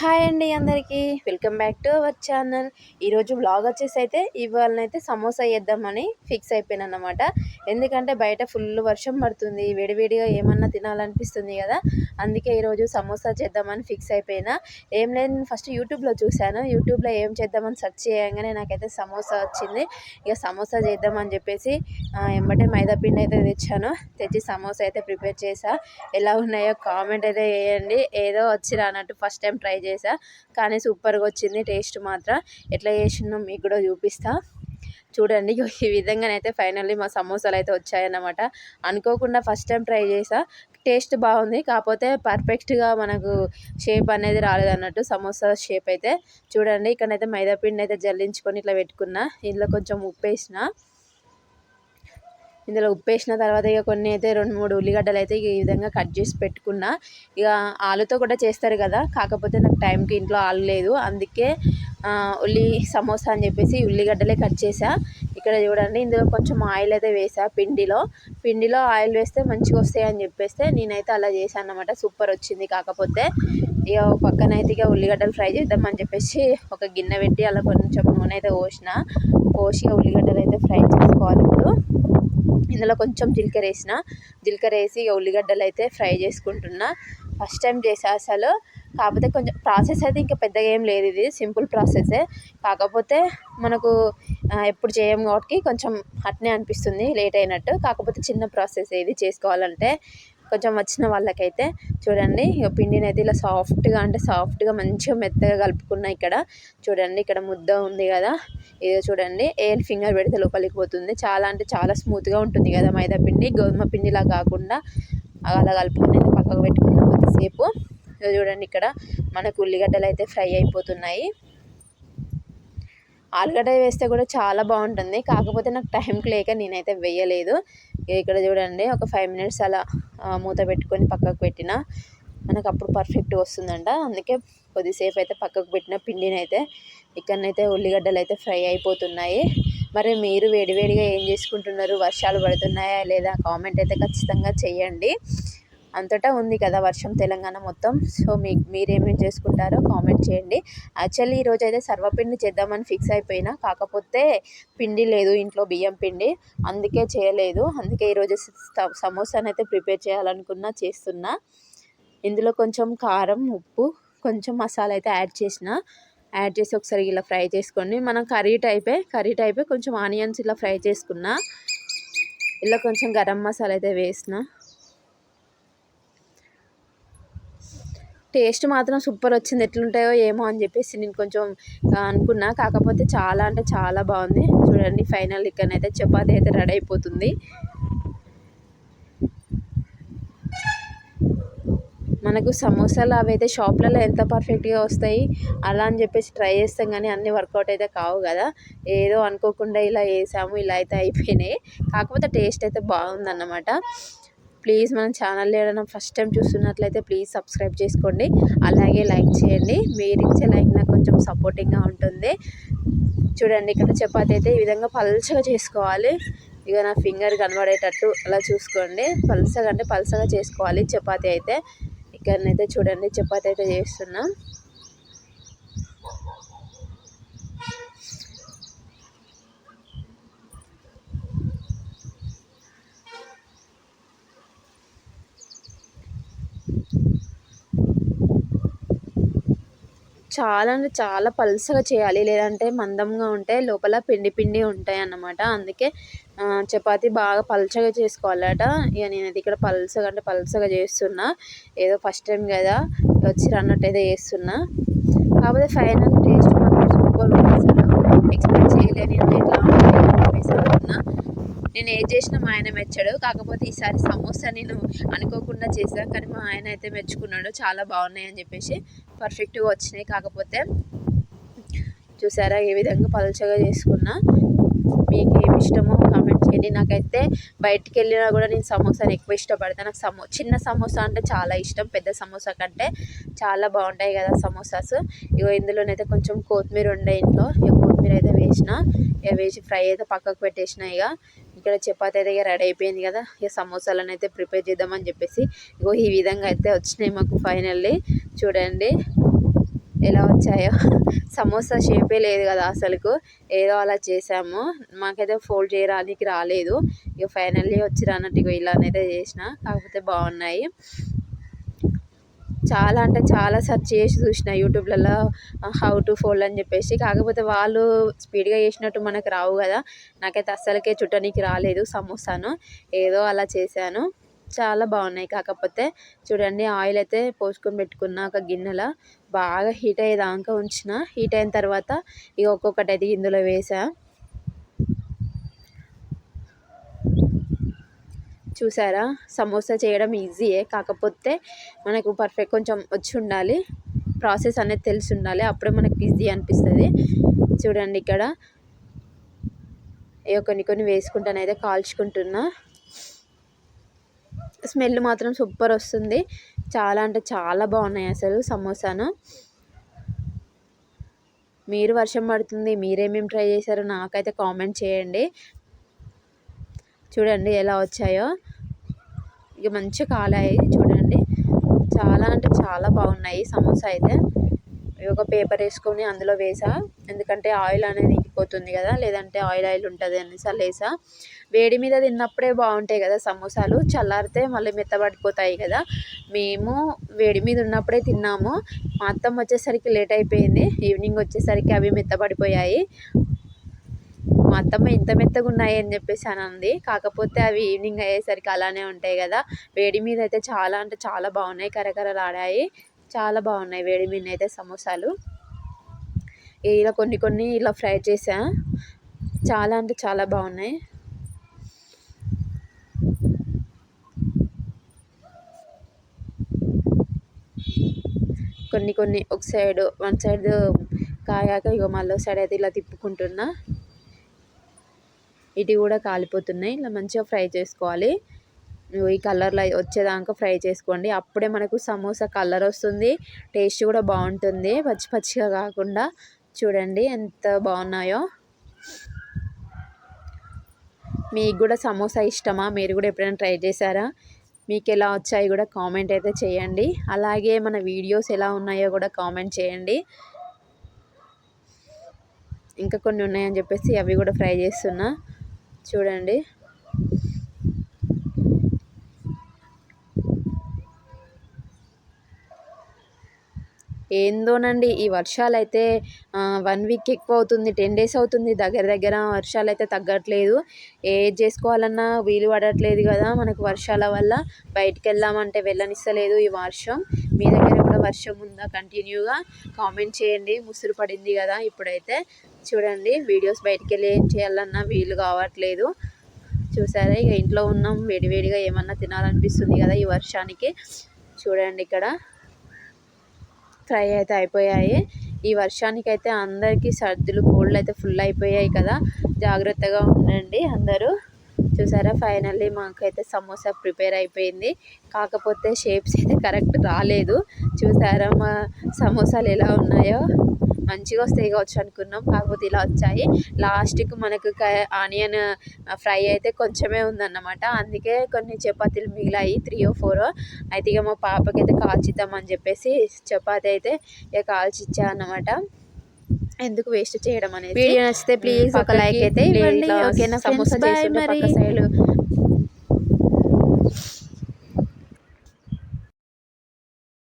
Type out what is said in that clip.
Hi అండి అందరికీ. Welcome back to our channel. ఈరోజు బ్లాగ్ వచ్చేసి అయితే ఇవాళనైతే సమోసా చేద్దామని ఫిక్స్ అయిపోయాను అనమాట ఎందుకంటే బయట ఫుల్ వర్షం పడుతుంది వేడివేడిగా ఏమన్నా తినాలనిపిస్తుంది కదా. అందుకే ఈరోజు సమోసా చేద్దామని ఫిక్స్ అయిపోయినా. ఏం లేదు ఫస్ట్ యూట్యూబ్లో చూశాను. యూట్యూబ్లో ఏం చేద్దామని సెర్చ్ చేయగానే నాకైతే సమోసా వచ్చింది. ఇక సమోసా చేద్దామని చెప్పేసి ఎంబటే మైదా పిండి అయితే తెచ్చాను. తెచ్చి సమోసా అయితే ప్రిపేర్ చేసా. ఎలా ఉన్నాయో కామెంట్ అయితే వేయండి ఏదో వచ్చి రానట్టు ఫస్ట్ టైం ట్రై చేసా. కానీ సూపర్గా వచ్చింది టేస్ట్ మాత్రం. ఎట్లా చేసిందో మీకు కూడా చూపిస్తా. చూడండి. ఈ విధంగానైతే ఫైనల్లీ మా సమోసాలు అయితే వచ్చాయన్నమాట. అనుకోకుండా ఫస్ట్ టైం ట్రై చేసా. టేస్ట్ బాగుంది. కాకపోతే పర్ఫెక్ట్గా మనకు షేప్ అనేది రాలేదన్నట్టు సమోసా షేప్ అయితే. చూడండి. ఇక్కడైతే మైదాపిండి అయితే జల్లించుకొని ఇట్లా పెట్టుకున్నా. ఇందులో కొంచెం ఉప్పు వేసిన ఇందులో ఉప్పు వేసిన తర్వాత ఇక కొన్ని అయితే రెండు మూడు ఉల్లిగడ్డలు అయితే ఈ విధంగా కట్ చేసి పెట్టుకున్నా. ఇక ఆలుతో కూడా చేస్తారు కదా కాకపోతే నాకు టైంకి ఇంట్లో ఆలు లేదు. అందుకే ఉల్లి సమోసా అని చెప్పేసి ఉల్లిగడ్డలే కట్ చేసా ఇక్కడ చూడండి ఇందులో కొంచెం ఆయిల్ అయితే వేసా పిండిలో. పిండిలో ఆయిల్ వేస్తే మంచిగా వస్తాయి అని చెప్పేస్తే నేనైతే అలా చేశాను అనమాట సూపర్ వచ్చింది. కాకపోతే ఇక పక్కన అయితే ఇక ఉల్లిగడ్డలు ఫ్రై చేద్దామని చెప్పేసి ఒక గిన్నె పెట్టి అలా కొంచెం నూనె అయితే పోసిన. పోసి ఉల్లిగడ్డలు అయితే ఫ్రై చేసుకోవాలి ఇప్పుడు. ఇందులో కొంచెం జీలకర్ర వేసిన. జీలకర్ర వేసి ఇక ఉల్లిగడ్డలు అయితే ఫ్రై చేసుకుంటున్నా. ఫస్ట్ టైం చేసా అసలు. కాకపోతే కొంచెం ప్రాసెస్ అయితే ఇంకా పెద్దగా ఏం లేదు ఇది. సింపుల్ ప్రాసెసే కాకపోతే మనకు ఎప్పుడు చేయం కాబట్టి కొంచెం అట్నే అనిపిస్తుంది. లేట్ అయినట్టు. కాకపోతే చిన్న ప్రాసెస్ ఇది చేసుకోవాలంటే. కొంచెం వచ్చిన వాళ్ళకైతే చూడండి ఇక పిండిని అయితే ఇలా సాఫ్ట్గా అంటే సాఫ్ట్గా మంచిగా మెత్తగా కలుపుకున్నా ఇక్కడ. చూడండి ఇక్కడ ముద్ద ఉంది కదా. ఇది చూడండి ఏ ఫింగర్ పెడితే లోపలికి పోతుంది. చాలా అంటే చాలా స్మూత్గా ఉంటుంది కదా మైదా పిండి. గోధుమ పిండిలా కాకుండా అలా కలుపుకొని పక్కకు పెట్టుకున్న కొద్దిసేపు. చూడండి ఇక్కడ మనకు ఉల్లిగడ్డలు అయితే ఫ్రై అయిపోతున్నాయి. ఆలుగడ్డ వేస్తే కూడా చాలా బాగుంటుంది. కాకపోతే నాకు టైంకి లేక నేనైతే వేయలేదు. ఇక్కడ చూడండి ఒక ఫైవ్ మినిట్స్ అలా మూత పెట్టుకొని పక్కకు పెట్టిన మనకు అప్పుడు పర్ఫెక్ట్ వస్తుందంట. అందుకే కొద్దిసేపు అయితే పక్కకు పెట్టిన పిండిని అయితే ఇక్కడనైతే ఉల్లిగడ్డలు అయితే ఫ్రై అయిపోతున్నాయి. మరి మీరు వేడివేడిగా ఏం చేసుకుంటున్నారు? వర్షాలు పడుతున్నాయా లేదా? కామెంట్ అయితే ఖచ్చితంగా చేయండి. అంతటా ఉంది కదా వర్షం తెలంగాణ మొత్తం. సో మీ మీరేమేమి చేసుకుంటారో కామెంట్ చేయండి. యాక్చువల్లీ ఈరోజు అయితే సర్వపిండి చేద్దామని ఫిక్స్ అయిపోయినా. కాకపోతే పిండి లేదు ఇంట్లో బియ్యం పిండి. అందుకే చేయలేదు. అందుకే ఈరోజు సమోసాని అయితే ప్రిపేర్ చేయాలనుకున్నా చేస్తున్నా. ఇందులో కొంచెం కారం ఉప్పు కొంచెం మసాలా అయితే యాడ్ చేసిన. యాడ్ చేసి ఒకసారి ఇలా ఫ్రై చేసుకోండి. మనం కర్రీ టైపే కర్రీ టైపే కొంచెం ఆనియన్స్ ఇలా ఫ్రై చేసుకున్నా. ఇలా కొంచెం గరం మసాలా అయితే వేసిన. టేస్ట్ మాత్రం సూపర్ వచ్చింది. ఎట్లుంటాయో ఏమో అని చెప్పేసి నేను కొంచెం అనుకున్నా. కాకపోతే చాలా అంటే చాలా బాగుంది. చూడండి ఫైనల్ ఇక్కడనైతే చపాతి అయితే రెడీ అయిపోతుంది. మనకు సమోసాలు అవి అయితే షాప్లలో ఎంత పర్ఫెక్ట్గా వస్తాయి అలా అని చెప్పేసి ట్రై చేస్తాం. కానీ అన్నీ వర్కౌట్ అయితే కావు కదా. ఏదో అనుకోకుండా ఇలా వేసాము ఇలా అయితే అయిపోయినాయి. కాకపోతే టేస్ట్ అయితే బాగుందన్నమాట. ప్లీజ్ మన ఛానల్ ఏదైనా ఫస్ట్ టైం చూస్తున్నట్లయితే ప్లీజ్ సబ్స్క్రైబ్ చేసుకోండి. అలాగే లైక్ చేయండి. మీరు ఇచ్చే లైక్ నాకు కొంచెం సపోర్టింగ్గా ఉంటుంది. చూడండి ఇక్కడ చపాతి అయితే ఈ విధంగా పల్చగా చేసుకోవాలి. ఇక నా ఫింగర్ కనబడేటట్టు అలా చూసుకోండి. పల్సగా అంటే పల్సగా చేసుకోవాలి చపాతి అయితే. ఇక్కడనైతే చూడండి చపాతి అయితే చేస్తున్నాం. చాలా అంటే చాలా పల్చగా చేయాలి. లేదంటే మందంగా ఉంటే లోపల పిండి పిండి ఉంటాయి అన్నమాట అందుకే చపాతి బాగా పలుచగా చేసుకోవాలట. ఇక నేనైతే ఇక్కడ పల్చగా అంటే పలుచగా చేస్తున్నా. ఏదో ఫస్ట్ టైం కదా వచ్చి అన్నట్టు చేస్తున్నా. కాకపోతే ఫైనల్ టేస్ట్ మాత్రం సూపర్ ఉంది ఎక్స్పెక్ట్ చేయలేని ఎట్లా నేను ఏది చేసినా మా ఆయన మెచ్చాడు. కాకపోతే ఈసారి సమోసా నేను అనుకోకుండా చేశాను కానీ మా ఆయన అయితే మెచ్చుకున్నాడు. చాలా బాగున్నాయి అని చెప్పేసి పర్ఫెక్ట్గా వచ్చినాయి. కాకపోతే చూసారా ఏ విధంగా పలుచగా చేసుకున్నా. మీకు ఏమి ఇష్టమో కామెంట్ చేయండి. నాకైతే బయటికి వెళ్ళినా కూడా నేను సమోసాని ఎక్కువ ఇష్టపడతాను నాకు సమో చిన్న సమోసా అంటే చాలా ఇష్టం. పెద్ద సమోసా కంటే చాలా బాగుంటాయి కదా సమోసాస్. ఇగో ఇందులోనైతే కొంచెం కొత్తిమీర ఉండే ఇంట్లో. ఇక కొత్తిమీర అయితే వేసిన. ఇక వేసి ఫ్రై అయితే పక్కకు పెట్టేసిన ఇక ఇక్కడ చపాతి అయితే ఇక రెడీ అయిపోయింది కదా. ఇక సమోసాలను అయితే ప్రిపేర్ చేద్దామని చెప్పేసి ఇగో ఈ విధంగా అయితే వచ్చినాయి మాకు ఫైనల్లీ. చూడండి ఎలా వచ్చాయో. సమోసా షేపే లేదు కదా అసలుకు. ఏదో అలా చేసాము. మాకైతే ఫోల్డ్ చేయడానికి రాలేదు. ఇక ఫైనల్లీ వచ్చి రానట్టు ఇగో ఇలానైతే చేసిన. కాకపోతే బాగున్నాయి. చాలా అంటే చాలా సెర్చ్ చేసి చూసిన యూట్యూబ్లలో హౌ టు ఫోల్డ్ అని చెప్పేసి. కాకపోతే వాళ్ళు స్పీడ్గా చేసినట్టు మనకు రావు కదా. నాకైతే అస్సలకే చుట్టడానికి రాలేదు సమోసాను. ఏదో అలా చేశాను. చాలా బాగున్నాయి. కాకపోతే చూడండి ఆయిల్ అయితే పోసుకొని పెట్టుకున్న ఒక గిన్నెలో బాగా హీట్ అయ్యేదాకా ఉంచిన. హీట్ అయిన తర్వాత ఇక ఒక్కొక్కటి అయితే ఇందులో వేసా చూసారా? సమోసా చేయడం ఈజీయే కాకపోతే మనకు పర్ఫెక్ట్ కొంచెం వచ్చి ఉండాలి. ప్రాసెస్ అనేది తెలిసి ఉండాలి. అప్పుడే మనకు ఈజీ అనిపిస్తుంది. చూడండి ఇక్కడ. ఇక కొన్ని కొన్ని వేసుకుంటానైతే కాల్చుకుంటున్నా. స్మెల్ మాత్రం సూపర్ వస్తుంది. చాలా అంటే చాలా బాగున్నాయి అసలు సమోసాను. మీరు వర్షం పడుతుంది. మీరేమేమి ట్రై చేశారో నాకైతే కామెంట్ చేయండి. చూడండి ఎలా వచ్చాయో. ఇక మంచిగా కాలాయి చూడండి. చాలా అంటే చాలా బాగున్నాయి సమోసా అయితే. ఒక పేపర్ వేసుకొని అందులో వేసా. ఎందుకంటే ఆయిల్ అనేది ఇంకిపోతుంది కదా లేదంటే ఆయిల్ ఆయిల్ ఉంటుంది అనేసి అలా వేసా. వేడి మీద తిన్నప్పుడే బాగుంటాయి కదా సమోసాలు. చల్లారితే మళ్ళీ మెత్తబడిపోతాయి కదా. మేము వేడి మీద ఉన్నప్పుడే తిన్నాము. మా అత్తమ్మ వచ్చేసరికి లేట్ అయిపోయింది. ఈవినింగ్ వచ్చేసరికి అవి మెత్తబడిపోయాయి. మా అత్తమ్మ ఇంత మెత్తగా ఉన్నాయి అని చెప్పేసి అని అంది. కాకపోతే అవి ఈవినింగ్ అయ్యేసరికి అలానే ఉంటాయి కదా. వేడి మీద అయితే చాలా అంటే చాలా బాగున్నాయి. కరకరలాడాయి. చాలా బాగున్నాయి వేడి మీద అయితే సమోసాలు. ఇలా కొన్ని కొన్ని ఇలా ఫ్రై చేసా చాలా అంటే చాలా బాగున్నాయి. కొన్ని కొన్ని ఒక సైడ్ వన్ సైడ్ కాయాక ఇక మళ్ళీ సైడ్ అయితే ఇలా తిప్పుకుంటున్నా. ఇటు కూడా కాలిపోతున్నాయి. ఇలా మంచిగా ఫ్రై చేసుకోవాలి. ఈ కలర్లో వచ్చేదాకా ఫ్రై చేసుకోండి. అప్పుడే మనకు సమోసా కలర్ వస్తుంది. టేస్ట్ కూడా బాగుంటుంది. పచ్చి పచ్చిగా కాకుండా చూడండి ఎంత బాగున్నాయో. మీకు కూడా సమోసా ఇష్టమా? మీరు కూడా ఎప్పుడైనా ట్రై చేశారా? మీకు ఎలా వచ్చాయి కూడా కామెంట్ అయితే చేయండి. అలాగే మన వీడియోస్ ఎలా ఉన్నాయో కూడా కామెంట్ చేయండి. ఇంకా కొన్ని ఉన్నాయని చెప్పేసి అవి కూడా ఫ్రై చేస్తున్నా. చూడండి. ఏందోనండి ఈ వర్షాలు అయితే వన్ వీక్ ఎక్కువ అవుతుంది టెన్ డేస్ అవుతుంది దగ్గర దగ్గర వర్షాలు అయితే తగ్గట్లేదు. ఏది చేసుకోవాలన్నా వీలు పడట్లేదు కదా మనకు వర్షాల వల్ల. బయటికి వెళ్దామంటే వెళ్ళనిస్తలేదు ఈ వర్షం. మీ దగ్గర కూడా వర్షం ఉందా? కంటిన్యూగా కామెంట్ చేయండి. ముసురు పడింది కదా ఇప్పుడైతే. చూడండి వీడియోస్ బయటికి వెళ్ళి ఏం చేయాలన్నా వీలు కావట్లేదు. చూసారా ఇక ఇంట్లో ఉన్నాం వేడివేడిగా ఏమన్నా తినాలనిపిస్తుంది కదా ఈ వర్షానికి. చూడండి ఇక్కడ ఫ్రై అయితే అయిపోయాయి. ఈ వర్షానికి అయితే అందరికీ సర్దులు కోళ్ళు అయితే ఫుల్ అయిపోయాయి కదా. జాగ్రత్తగా ఉండండి అందరూ. చూసారా ఫైనల్లీ మాకైతే సమోసా ప్రిపేర్ అయిపోయింది. కాకపోతే షేప్స్ అయితే కరెక్ట్ రాలేదు. చూసారా మా సమోసాలు ఎలా ఉన్నాయో. మంచిగా వస్తాయి కావచ్చు అనుకున్నాం. కాకపోతే ఇలా వచ్చాయి. లాస్ట్కి మనకు ఆనియన్ ఫ్రై అయితే కొంచెమే ఉందన్నమాట. అందుకే కొన్ని చపాతీలు మిగిలాయి త్రీ ఓ ఫోర్ అయితే ఇక మా పాపకి అయితే కాల్చిద్దామని చెప్పేసి చపాతీ అయితే ఇక కాల్చి ఇచ్చా అన్నమాట ఎందుకు వేస్ట్ చేయడం అనేది? వీడియో నచ్చితే ప్లీజ్ ఒక లైక్ అయితే ఓకేనా సమోసా పక్క సైడ్